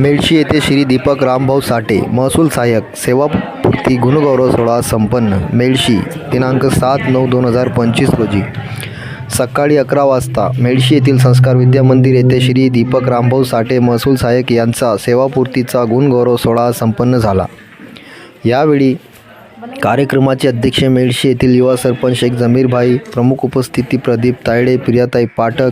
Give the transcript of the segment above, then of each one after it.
मेळशी येथे श्री दीपक रामभाऊ साठे महसूल सहाय्यक सेवापूर्ती गुणगौरव सोहळा संपन्न. मेळशी दिनांक सात नऊ दोन हजार पंचवीस रोजी. सकाळी अकरा वाजता मेळशी येथील संस्कार विद्या मंदिर येथे श्री दीपक रामभाऊ साठे महसूल सहाय्यक यांचा सेवापूर्तीचा गुणगौरव सोहळा संपन्न झाला. यावेळी कार्यक्रमाचे अध्यक्ष मेळशी येथील युवा सरपंच शेख जमीरभाई प्रमुख उपस्थिती प्रदीप तायडे प्रियाताई पाठक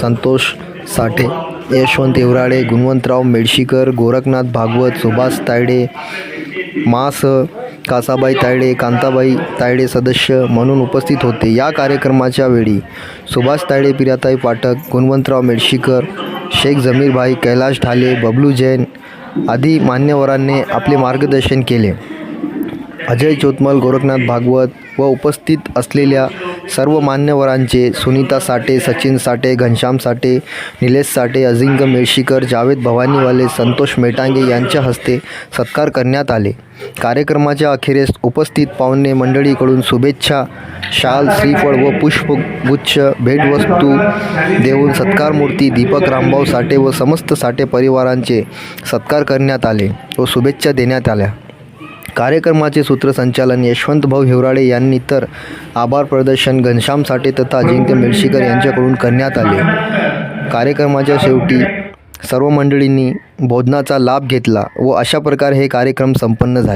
संतोष साठे यशवंत येवराळे गुणवंतराव मेडशीकर गोरखनाथ भागवत सुभाष तायडे मास कासाबाई तायडे कांताबाई तायडे सदस्य म्हणून उपस्थित होते. या कार्यक्रमाच्या वेळी सुभाष तायडे पिराताई पाठक गुणवंतराव मेडशीकर शेख जमीरभाई कैलाश ढाले बबलू जैन आदी मान्यवरांनी आपले मार्गदर्शन केले. अजय चोतमल गोरखनाथ भागवत व उपस्थित असलेल्या सर्व मान्यवरांचे सुनीता साठे सचिन साठे घनश्याम साठे निलेश साठे अजिंक्य मेळशीकर जावेद भवानीवाले संतोष मेटांगे यांच्या हस्ते सत्कार करण्यात आले. कार्यक्रमाच्या अखेरीस उपस्थित पाहुणे मंडळीकडून शुभेच्छा शाल श्रीफळ व पुष्पगुच्छ भेटवस्तू देऊन सत्कारमूर्ती दीपक रामभाऊ साठे व समस्त साठे परिवारांचे सत्कार करण्यात आले व शुभेच्छा देण्यात आल्या. कार्यक्रमाचे सूत्रसंचालन यशवंतभाऊ हिवराळे यांनी तर आभार प्रदर्शन घनश्याम साठे तथा अजिंक्य मेळशीकर यांच्याकडून करण्यात आले. कार्यक्रमाच्या शेवटी सर्व मंडळींनी भोजनाचा लाभ घेतला व अशा प्रकारे हे कार्यक्रम संपन्न झाले.